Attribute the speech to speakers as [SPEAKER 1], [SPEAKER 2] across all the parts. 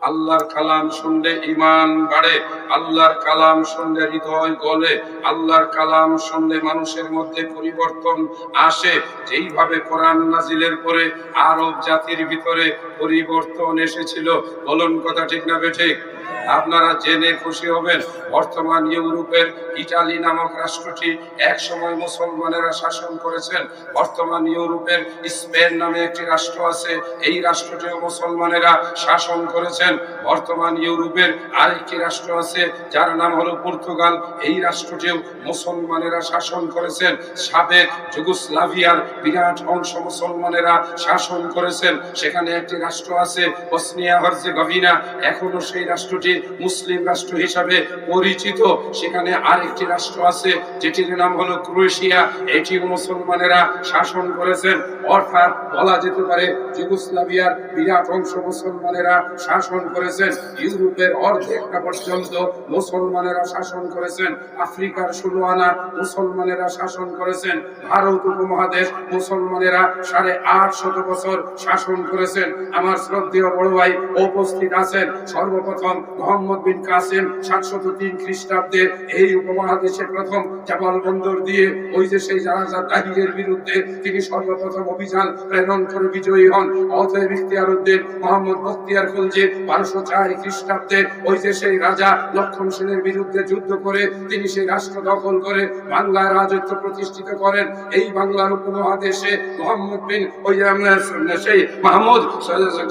[SPEAKER 1] আল্লাহর কালাম শুনলে ইমান বাড়ে, আল্লাহর কালাম শুনলে হৃদয় গলে, আল্লাহর কালাম শুনলে মানুষের মধ্যে পরিবর্তন আসে। যেইভাবে কোরআন নাজিলের পরে আরব জাতির ভিতরে পরিবর্তন এসেছিল, বলুন কথা ঠিক না বেঠিক আপনারা জেনে খুশি হবেন, বর্তমান ইউরোপের ইটালি নামক রাষ্ট্রটি এক সময় মুসলমানেরা শাসন করেছেন। বর্তমান ইউরোপের স্পেন নামে একটি রাষ্ট্র আছে, এই রাষ্ট্রটিও মুসলমানেরা শাসন করেছেন। বর্তমান ইউরোপের আরেকটি রাষ্ট্র আছে, যার নাম হলো পর্তুগাল। এই রাষ্ট্রটিও মুসলমানেরা শাসন করেছেন। সাবেক যুগোস্লাভিয়ার বিরাট অংশ মুসলমানেরা শাসন করেছেন। সেখানে একটি রাষ্ট্র আছে বসনিয়া হার্জেগোভিনা এখনও সেই রাষ্ট্রটি মুসলিম রাষ্ট্র হিসাবে পরিচিত। সেখানে আরেকটি রাষ্ট্র আছে, যেটির নাম হলো ক্রোয়েশিয়া। এটিও মুসলমানেরা শাসন করেছেন। অর্থাৎ বলা যেতে পারে যুগোস্লাভিয়ার বিরাট অংশ মুসলমানেরা শাসন করেছেন। ইউরোপের অর্ধেকটা পর্যন্ত মুসলমানেরা শাসন করেছেন। আফ্রিকার ষোলো আনা মুসলমানেরা শাসন করেছেন। ভারত উপমহাদেশ মুসলমানেরা সাড়ে আট শত বছর শাসন করেছেন। আমার শ্রদ্ধেয় বড় ভাই উপস্থিত আছেন। সর্বপ্রথম মোহাম্মদ বিন কাসেম সাতশত তিন খ্রিস্টাব্দে এই উপমহাদেশে প্রথম জামাল বন্দর দিয়ে ওই যে সেই জাহাজা তাহিরের বিরুদ্ধে তিনি সর্বপ্রথম অভিযান প্রেরণ করে বিজয়ী হন। অতএব ইখতিয়ার উদ্দিন মোহাম্মদ বখতিয়ার খলজি বারোশো চার খ্রিস্টাব্দে ওই যে সেই রাজা লক্ষণ সেনের বিরুদ্ধে যুদ্ধ করে তিনি সেই রাষ্ট্র দখল করে বাংলার রাজত্ব প্রতিষ্ঠিত করেন। এই বাংলার উপমহাদেশে মোহাম্মদ বিন ওই সেই মাহমুদ,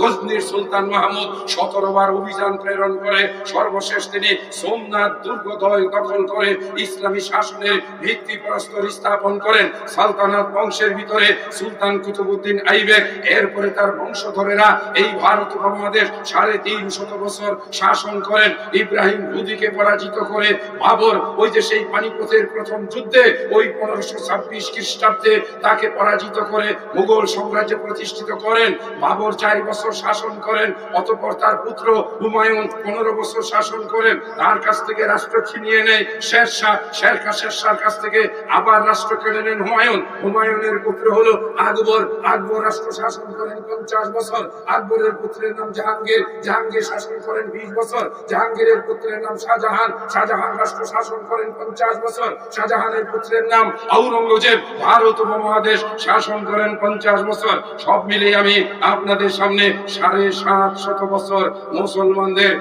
[SPEAKER 1] গজনির সুলতান মাহমুদ সতেরো বার অভিযান প্রেরণ করে। সর্বশেষ তিনি সোমনাথ দুর্গ দখল করে ইসলামী শাসনের ভিত্তি প্রস্তর স্থাপন করেন। সালতানাত বংশের ভিতরে সুলতান কুতুবুদ্দিন আইবেক, এরপরে তার বংশধরেরা এই ভারত উপমহাদেশ সাড়ে তিন শত বছর শাসন করেন। ইব্রাহিম লুদিকে পরাজিত করে বাবর, ওই যে সেই পানিপথের প্রথম যুদ্ধে ওই পনেরোশো ছাব্বিশ খ্রিস্টাব্দে তাকে পরাজিত করে মুঘল সাম্রাজ্য প্রতিষ্ঠিত করেন। বাবর চার বছর শাসন করেন, অতঃপর তার পুত্র হুমায়ুন পনেরো বছর শাসন করেন, তার কাছ থেকে রাষ্ট্র ছিনিয়ে নেয়। শেরশাহ শেরখা শেরশার কাছ থেকে আবার রাষ্ট্র কেড়ে নেন হুমায়ুন। হুমায়ুনের পুত্র হলো আকবর। আকবর রাষ্ট্র শাসন করেন পঞ্চাশ বছর। আকবরের পুত্রের নাম জাহাঙ্গীর। জাহাঙ্গীর শাসন করেন বিশ বছর। জাহাঙ্গীরের পুত্রের নাম শাহজাহান। শাহজাহান রাষ্ট্র শাসন করেন পঞ্চাশ বছর। শাহজাহানের পুত্রের নাম আওরঙ্গজেব ভারত উপমহাদেশ শাসন করেন পঞ্চাশ বছর। সব মিলিয়ে আমি আপনাদের সামনে সাড়ে সাত শত বছর মুসলমানদের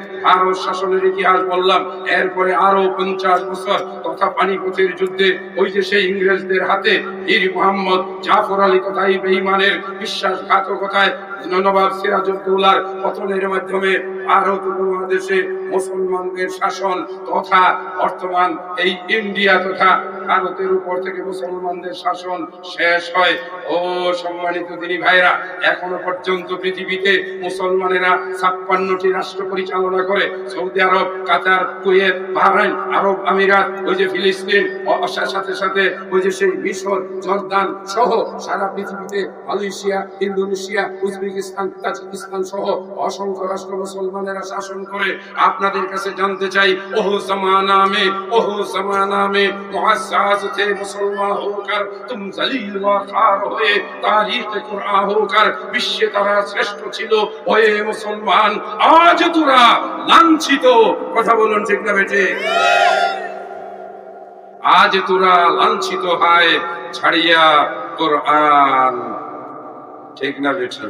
[SPEAKER 1] ভারত শাসনের ইতিহাস বললাম। এরপরে আরও পঞ্চাশ বছর তথা পানিপথের যুদ্ধে ওই যে সেই ইংরেজদের হাতে বীর মোহাম্মদ জাফর আলী কথাই বেঈমানের বিশ্বাসঘাতকতায় নবাব সিরাজউদ্দৌলার পতনের মাধ্যমে ভারত উপমহাদেশে মুসলমানদের শাসন তথা বর্তমান এই ইন্ডিয়া তথা ভারতের উপর থেকে মুসলমানদের শাসন শেষ হয়। ও সম্মানিত দিনী ভাইরা, এখনও পর্যন্ত পৃথিবীতে মুসলমানেরা ছাপ্পান্নটি রাষ্ট্র পরিচালনা করে। Saudi Arab, Qatar, Kuwait, Bahrain, আরব আমিরাত, ওই যে ফিলিস্তিন সাথে সাথে ওই যে সেই মিশর, জর্দান সহ সারা পৃথিবীতে মালয়েশিয়া, ইন্দোনেশিয়া, উজবেকিস্তান, তাজিকিস্তান সহ অসংখ্য রাষ্ট্র মুসলমানেরা শাসন করে। আপনাদের কাছে জানতে চাই, ওহো জমানা মে ওহো জমানা মে মুআজ্জাজ थे মুসলমান होकर तुम जलील व खार হয়ে তারিখ কুরআন होकर বিশ্বে তারা শ্রেষ্ঠ ছিল ওয়ে মুসলমান আজ তোরা লাঞ্ছিত কথা বলুন ঠিক না বেটে আজ তোরা লাঞ্ছিত হয় ছাড়িয়া কোরআন ঠিক না বেঠি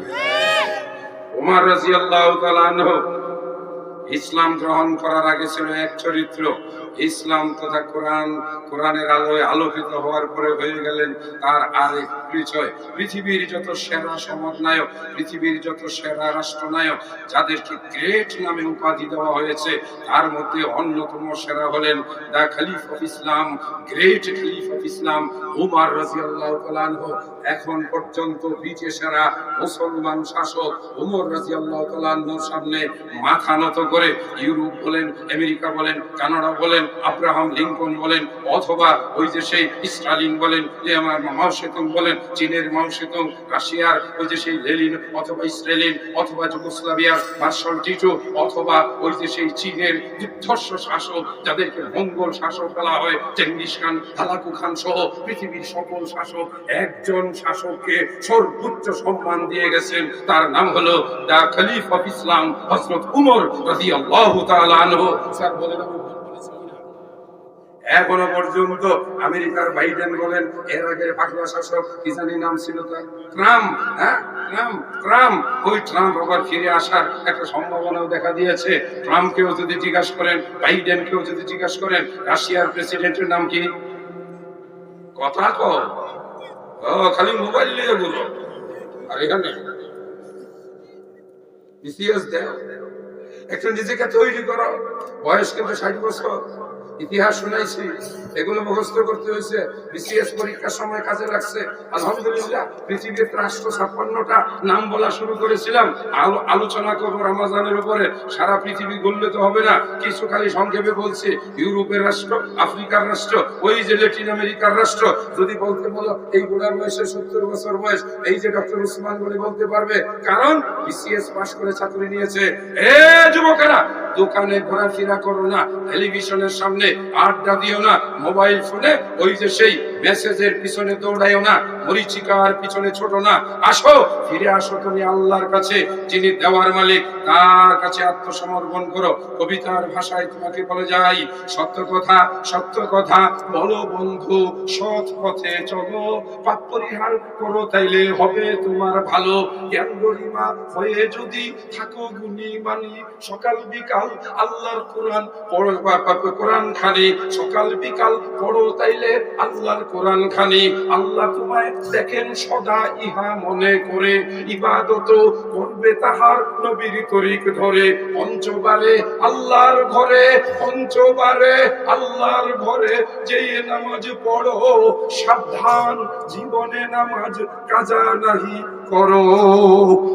[SPEAKER 1] উমার রাজিয়াল্লাহু তাআলা আনহু ইসলাম গ্রহণ করার আগে ছিল এক চরিত্র ইসলাম তথা কোরআন, কোরআনের আলোয় আলোকিত হওয়ার পরে হয়ে গেলেন তার আরেক পরিচয়। পৃথিবীর যত সেরা সমন্বয়ক, পৃথিবীর যত সেরা রাষ্ট্রনায়ক, যাদেরকে গ্রেট নামে উপাধি দেওয়া হয়েছে, তার মধ্যে অন্যতম সেরা হলেন the caliph of Islam, great caliph of Islam Umar রাজিয়াল্লাহু তাআলা আনহু। এখন পর্যন্ত বিচে সেরা মুসলমান শাসক উমর রাজিয়াল্লাহু তাআলা আনহুর সামনে মাথা নত করে, ইউরোপ বলেন, আমেরিকা বলেন, কানাডা বলেন আব্রাহাম লিঙ্কন বলেন, অথবা ওই যে সেই স্টালিন বলেন, যে আমার মাও সেতুন বলেন, চীনের মাউসেতুং রাশিয়ার ওই যে সেই লেলিন অথবা ইসরায়েলিন, অথবা যুগোস্লাভিয়ার মার্শাল টিটো, অথবা ওই যে সেই চীনের দুর্ধর্ষ শাসক, যাদেরকে মঙ্গল শাসক বলা হয় চেঙ্গিস খান, হালাকু খান সহ পৃথিবীর সকল শাসক, একজন শাসককে সর্বোচ্চ সম্মান দিয়ে গেছেন। তার নাম হলো দা খলিফ অফ ইসলাম, হযরত উমর রাদিয়াল্লাহু তাআলা আনহু। স্যার বলেন আমি ভুল বলেছি কিনা? এখনও পর্যন্ত আমেরিকার বাইডেন বলেন, এর আগে পাগলা শাসক, কি জানি নাম ছিল তার? ট্রাম্প হ্যাঁ? Trump Trump. ওই ট্রাম্প আবার ফিরে আসার একটা সম্ভাবনাও দেখা দিয়েছে। ট্রাম্পকেও যদি জিজ্ঞাসা করেন, বাইডেনকেও যদি জিজ্ঞাসা করেন, রাশিয়ার প্রেসিডেন্টের নাম কি? কথা কো খালি মোবাইল নিয়ে বলো। আর এখানে? বিসিএস দেও। একটু নিজেকে তৈরি করো। বয়স কিন্তু ষাট বছর। ইতিহাস শুনাইছি, এগুলো মুখস্থ করতে হয়েছে বিসিএস পরীক্ষার সময় কাজে লাগছে। আলহামদুলিল্লাহ, পৃথিবীর রাষ্ট্র ছাপ্পান্নটা নাম বলা শুরু করেছিলাম। আলো- আলোচনা করব রামাজানের উপরে। সারা পৃথিবী গড়লে তো হবে না। কিছু খালি সংক্ষেপে বলছি, ইউরোপের রাষ্ট্র, আফ্রিকার রাষ্ট্র, ওই যে ল্যাটিন আমেরিকার রাষ্ট্র। যদি বলতে বলো, এই গোড়ার বয়সে সত্তর বছর বয়স, এই যে ডক্টর উসমান বলে বলতে পারবে, কারণ বিসিএস পাশ করে চাকরি নিয়েছে। এ যুবকেরা, দোকানে ঘোরাফেরা করো না, টেলিভিশনের সামনে আড্ডা দিও না মোবাইল ফোনে ওই যে সেই মেসেজের পিছনে দৌড়াইও না, মরিচিকার পিছনে ছোট না। আসো, ফিরে আসো তুমি আল্লাহর কাছে, যিনি দেওয়ার মালিক, তার কাছে আত্মসমর্পণ করো। কবিতার ভাষায় তোমাকে বলে যাই, সত্য কথা সত্য কথা। বলো বন্ধু, সৎ পথে চলো, পাপ পরিহার করো, তাইলে হবে তোমার ভালো। জ্ঞান গরিমা হয়ে যদি থাকো গুণী মানি, সকাল বিকাল আল্লাহর কোরআন পড়ো কোরআন খানি সকাল বিকাল পড়ো, তাইলে আল্লাহর কোরআন খানি আল্লাহ তোমায় দেখেন সদা ইহা মনে করে। ইবাদত করবে তাহার নবীর তরিক ধরে। পঞ্চবারে আল্লাহর ঘরে, পঞ্চবারে আল্লাহর ঘরে যে নামাজ পড়ো, সাবধান জীবনে নামাজ কাজা নাহি করো।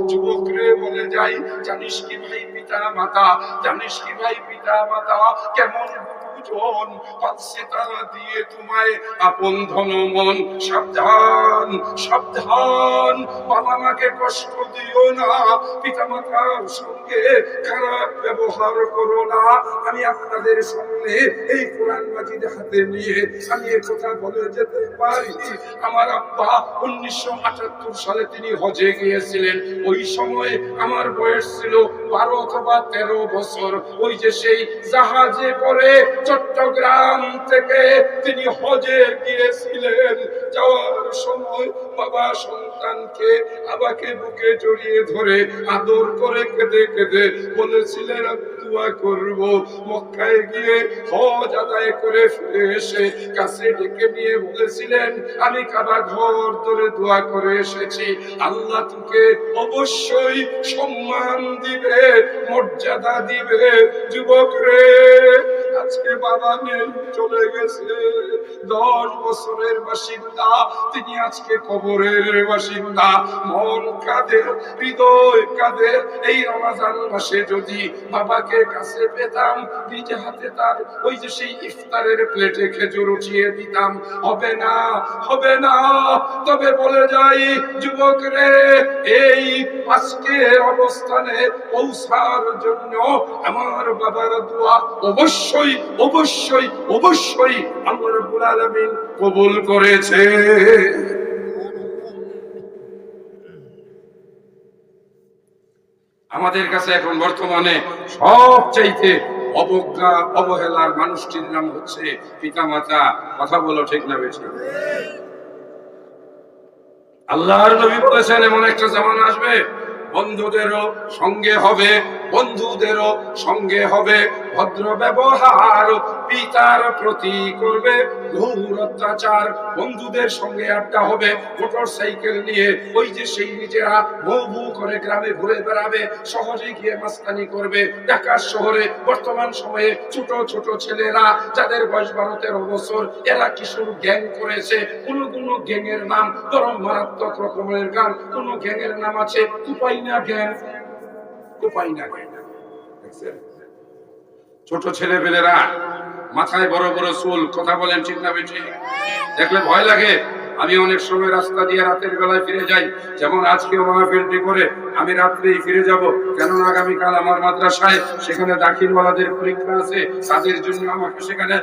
[SPEAKER 1] যুবকরে বলে যাই, জানিস কি ভাই পিতা মাতা জানিস কি ভাই পিতা মাতা কেমন গুরুজন পাচ্ছে তারা দিয়ে তোমায় আপন ধন মন সাবধান সাবধান বাবা মাকে কষ্ট দিও না পিতা মাতার সঙ্গে খারাপ ব্যবহার করো না আমি আপনাদের সামনে এই কোরআন মাজিদ হাতে নিয়ে আমি এ কথা বলে যেতে পারি আমার আব্বা উনিশশো আটাত্তর সালে তিনি হজে গিয়েছিলেন ওই সময় আমার বয়স ছিল বারো অথবা তেরো বছর ওই যে সেই জাহাজে করে চট্টগ্রাম থেকে তিনি হজে গিয়েছিলেন। যাওয়ার সময় বাবা সন্তানকে বাবাকে বুকে জড়িয়ে ধরে আদর করে কেঁদে কেঁদে বলেছিলেন দোয়া করব। মক্কায় গিয়ে হজ আদায় করে ফিরে এসে কাছে ডেকে নিয়ে বলেছিলেন, আমি কাবা ঘর ধরে দোয়া করে এসেছি। আল্লাহ তোকে অবশ্যই সম্মান দিবে, মর্যাদা দিবে। যুবক রে আজকে বাবা নেই চলে গেছে। দশ বছরের বাসিন্দা, তিনি আজকে কবরের বাসিন্দা। মন কাঁদে, হৃদয় কাঁদে। এই রমাজান মাসে যদি বাবাকে কাছে পেতাম, নিজে হাতে তার ওই যে সেই ইফতারের প্লেটে খেজুর উঠিয়ে দিতাম। হবে না হবে না। তবে বলে যাই, যুবক রে, এই আজকের অবস্থানে পৌঁছার জন্য আমার বাবার দোয়া অবশ্যই অবশ্যই অবশ্যই আল্লাহ রাব্বুল আলামিন কবুল করেছে। আমাদের কাছে এখন বর্তমানে সব চাইতে অবজ্ঞা, অবহেলার মানুষটির নাম হচ্ছে পিতামাতা। কথা বলো ঠিক না বেশি। আল্লাহর নবী বলেছেন, এমন একটা জামান আসবে বন্ধুদেরও সঙ্গে হবে, বন্ধুদেরও সঙ্গে হবে। ভদ্র ব্যবহার পিতার প্রতি করবে, ঘোর অত্যাচার। বন্ধুদের সঙ্গে আড্ডা হবে, মোটর সাইকেল নিয়ে। ওই যে সেই নিজেরা ভৌ ভৌ করে গ্রামে ঘুরে বেড়াবে, সহজে গিয়ে মাস্তানি করবে। ঢাকার শহরে বর্তমান সময়ে ছোট ছোট ছেলেরা, যাদের বয়স বারো তেরো বছর, এরা কিশোর গ্যাং করেছে। কোন কোন গ্যাংয়ের নাম বরং মারাত্মক রকমের গান। কোন গ্যাংয়ের নাম আছে ছোট ছেলে পেলেরা মাথায় বড় বড় চুল, কথা বলেন ঠিক না বেঠি দেখলে ভয় লাগে। আমি অনেক সময় রাস্তা দিয়ে রাতের বেলায় ফিরে যাই, যেমন আজকেও মাহফিলটি করে আমি রাত্রেই ফিরে যাব। কেননা আগামীকাল আমার মাদ্রাসায় সেখানে দাখিলওয়ালাদের পরীক্ষা আছে, তাদের জন্য আমাকে সেখানে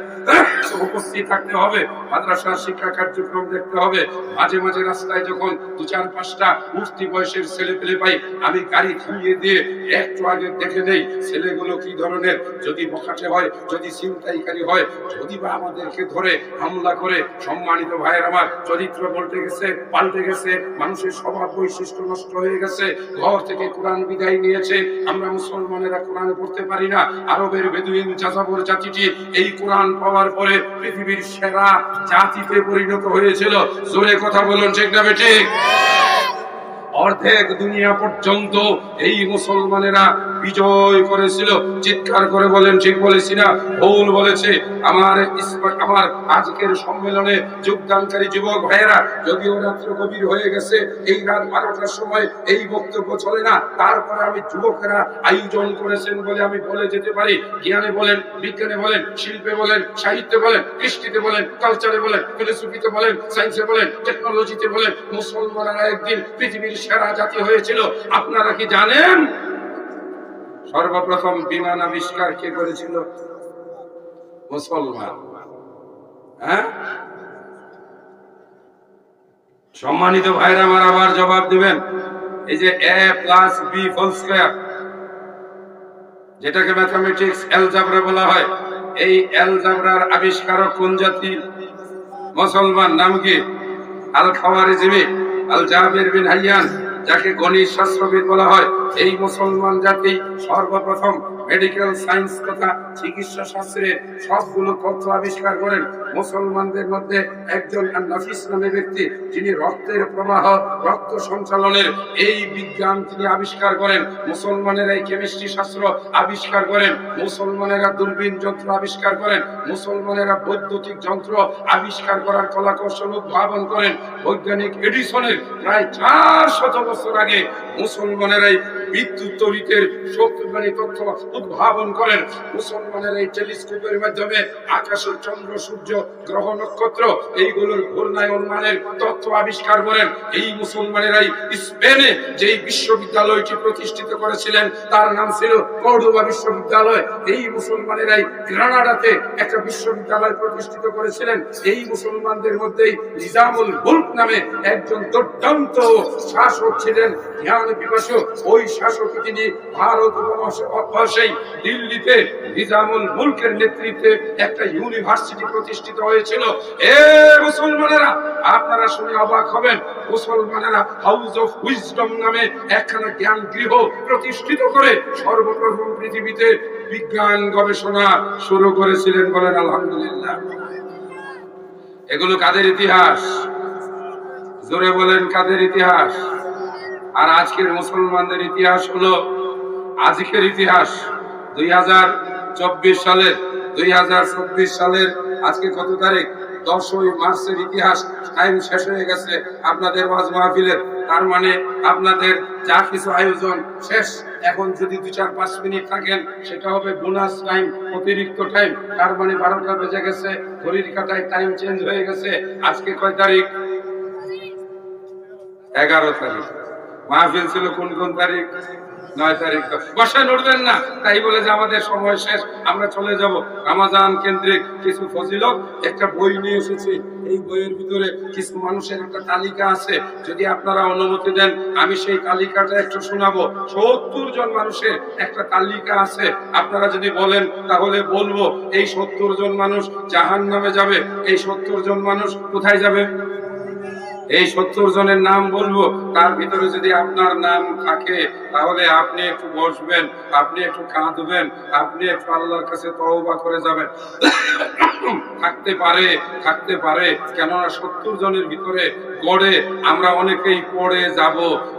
[SPEAKER 1] উপস্থিত থাকতে হবে। মাদ্রাসার শিক্ষা কার্যক্রম দেখতে হবে। মাঝে মাঝে রাস্তায় যখন দু চার পাঁচটা উঠতি বয়সের ছেলে পেলে পাই, আমি গাড়ি থামিয়ে দিয়ে একটু আগে দেখে নেই ছেলেগুলো কি ধরনের। যদি বখাটে হয়, যদি ছিনতাইকারী হয়, যদি বা আমাদেরকে ধরে হামলা করে, সম্মানিত ভাইয়ের আমার চরিত্র বলতে গেছে, পাল্টে গেছে, মানুষের স্বভাব বৈশিষ্ট্য নষ্ট হয়ে গেছে, ঘর থেকে কোরআন বিদায় নিয়েছে, আমরা মুসলমানেরা কোরআন পড়তে পারি না, আরবের বেদুইন যাযাবর জাতিটি এই কোরআন পাওয়ার পরে পৃথিবীর সেরা জাতিতে পরিণত হয়েছিল। জোরে কথা বলুন, ঠিক না ঠিক অর্ধেক দুনিয়া পর্যন্ত এই মুসলমানেরা বিজয় করেছিল। চিৎকার করে বলেন, ঠিক বলেছি না, ভুল বলেছে। আমার আমার আজকের সম্মেলনে যোগদানকারী যুবক ভাইয়েরা যদিও রাত্র গভীর হয়ে গেছে, এই রাত বারোটার সময় এই বক্তব্য চলে না, তারপরে আমি যুবকেরা আয়োজন করেছেন বলে আমি বলে যেতে পারি। জ্ঞানে বলেন, বিজ্ঞানে বলেন, শিল্পে বলেন, সাহিত্যে বলেন, কৃষ্টিতে বলেন, কালচারে বলেন, ফিলোসফিতে বলেন, সায়েন্সে বলেন, টেকনোলজিতে বলেন, মুসলমানরা একদিন পৃথিবীর সেরা জাতি হয়েছিল। আপনারা কি জানেন? সর্বপ্রথম বিমান আবিষ্কার কে করেছিল? মুসলমান। হ্যাঁ? সম্মানিত ভাইরা, আমার আবার জবাব দিবেন। এই যে a plus b whole square যেটাকে ম্যাথমেটিক্স অ্যালজাবরা বলা হয়, এই অ্যালজাবরার আবিষ্কারক কোন জাতি? মুসলমান। নাম কি? Al Khwarizmi Al Jabir bin Hayyan. যাকে গণিত শাস্ত্রবিদ বলা হয় এই মুসলমান জাতি সর্বপ্রথম মেডিকেল সায়েন্স তথা চিকিৎসা শাস্ত্রের সবগুলো তথ্য আবিষ্কার করেন। মুসলমানদের মধ্যে একজন নাফিস নামে ব্যক্তি, যিনি রক্তের প্রবাহ, রক্ত সঞ্চালনের এই বিজ্ঞান তিনি আবিষ্কার করেন। মুসলমানেরা এই কেমিস্ট্রি শাস্ত্র আবিষ্কার করেন। মুসলমানেরা দূরবীন যন্ত্র আবিষ্কার করেন। মুসলমানেরা বৈদ্যুতিক যন্ত্র আবিষ্কার করার কলা কৌশল উদ্ভাবন করেন। বৈজ্ঞানিক এডিসনের প্রায় চার শত বছর আগে মুসলমানেরাই বিদ্যুৎ তরিতের শক্তিবাণী তথ্য উদ্ভাবন করেন। মুসলমানের এই টেলিস্কোপের মাধ্যমে আকাশের চন্দ্র, সূর্য, গ্রহ, নক্ষত্র, এইগুলোর ঘূর্ণায়ন মানের তথ্য আবিষ্কার করেন। এই মুসলমানেরাই স্পেনে যেই বিশ্ববিদ্যালয়টি প্রতিষ্ঠিত করেছিলেন, তার নাম ছিল কর্ডোবা বিশ্ববিদ্যালয়। এই মুসলমানেরাই গ্রানাডাতে একটা বিশ্ববিদ্যালয় প্রতিষ্ঠিত করেছিলেন। এই মুসলমানদের মধ্যেই নিজামুল মুলক নামে একজন দুর্দান্ত শাসক ছিলেন। জ্ঞান পিপাসু ওই শাসক তিনি ভারত দিল্লিতে নিজামুল মুলকের নেতৃত্বে একটা ইউনিভার্সিটি প্রতিষ্ঠিত হয়েছিল। এ মুসলমানেরা, আপনারা শুনে অবাক হবেন, মুসলমানেরা হাউস অফ উইজডম নামে একখানা জ্ঞান গৃহ প্রতিষ্ঠিত করে সর্বপ্রথম পৃথিবীতে বিজ্ঞান গবেষণা শুরু করেছিলেন বলেন আলহামদুলিল্লাহ। এগুলো কাদের ইতিহাস? জোরে বলেন কাদের ইতিহাস? আর আজকের মুসলমানদের ইতিহাস হলো আজকের ইতিহাস দুই হাজার চব্বিশ সালের, দুই হাজার চব্বিশ সালের আজকে কত তারিখ? দশই মার্চের ইতিহাস টাইম শেষ হয়ে গেছে আপনাদের ওয়াজ মাহফিলের। তার মানে আপনাদের যা কিছু আয়োজন শেষ। এখন যদি দু চার পাঁচ মিনিট থাকেন, সেটা হবে বোনাস টাইম অতিরিক্ত টাইম তার মানে বারোটা বেজে গেছে, ঘড়ির কাটায় টাইম চেঞ্জ হয়ে গেছে। আজকে কয় তারিখ? এগারো তারিখ। মাহফিল ছিল কোন কোন তারিখ? নয় তারিখ বসায় নড়বেন না। তাই বলে যে আমাদের সময় শেষ, আমরা চলে যাব। রামাজান কেন্দ্রিক কিছু ফজিলত, একটা বই নিয়ে এসেছি। এই বইয়ের ভিতরে কিছু মানুষের একটা তালিকা আছে। যদি আপনারা অনুমতি দেন, আমি সেই তালিকাটা একটু শোনাবো। সত্তর জন মানুষের একটা তালিকা আছে। আপনারা যদি বলেন, তাহলে বলব, এই সত্তর জন মানুষ জাহান নামে যাবে। এই সত্তর জন মানুষ কোথায় যাবে? এই সত্তর জনের নাম বলব, তার ভিতরে যদি আপনার নাম থাকে, তাহলে আপনি একটু বসবেন, আপনি একটু কাঁদবেন, আপনি একটু আল্লাহর কাছে তওবা করে যাবেন। থাকতে পারে থাকতে পারে, কেননা সত্তর জনের ভিতরে গড়ে আমরা অনেকেই পড়ে যাব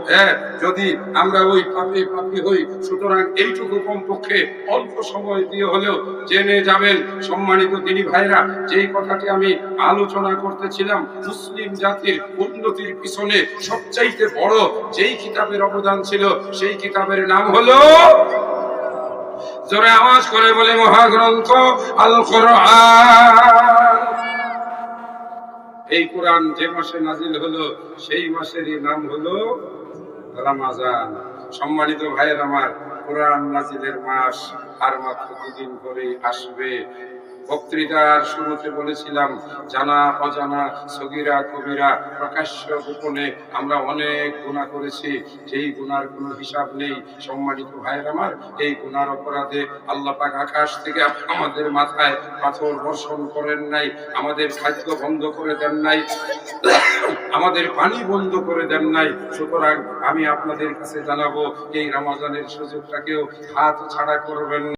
[SPEAKER 1] হ্যাঁ? যদি আমরা ওই পাপি পাপি হই, সুতরাং এইটুকু কমপক্ষে অল্প সময় দিয়ে হলেও জেনে যাবেন, সম্মানিত দিনী ভাইরা, যেই কথাটি আমি আলোচনা করতেছিলাম, মুসলিম জাতির উন্নতির পিছনে সবচাইতে বড় যেই কিতাবের অবদান ছিল, সেই কিতাবের নাম হলো জোরে আওয়াজ করে বলে মহাগ্রন্থ আল এই কোরআন যে মাসে নাজিল হলো, সেই মাসেরই নাম হলো রামাজান। সম্মানিত ভাইয়ের আমার কোরআন নাজিলের মাস আর মাত্র দুদিন পরে আসবে। বক্তৃতার শুরুতে বলেছিলাম, জানা, অজানা, সগিরা, কবিরা, প্রকাশ্য গোপনে আমরা অনেক গুণা করেছি যেই গুনার কোনো হিসাব নেই, সম্মানিত ভাইয়ের আমার, এই গুনার অপরাধে আল্লাহ পাক আকাশ থেকে আমাদের মাথায় পাথর বর্ষণ করেন নাই, আমাদের খাদ্য বন্ধ করে দেন নাই, আমাদের পানি বন্ধ করে দেন নাই সুতরাং আমি আপনাদের কাছে জানাব, এই রমাজানের সুযোগটাকেও হাত ছাড়া করবেন।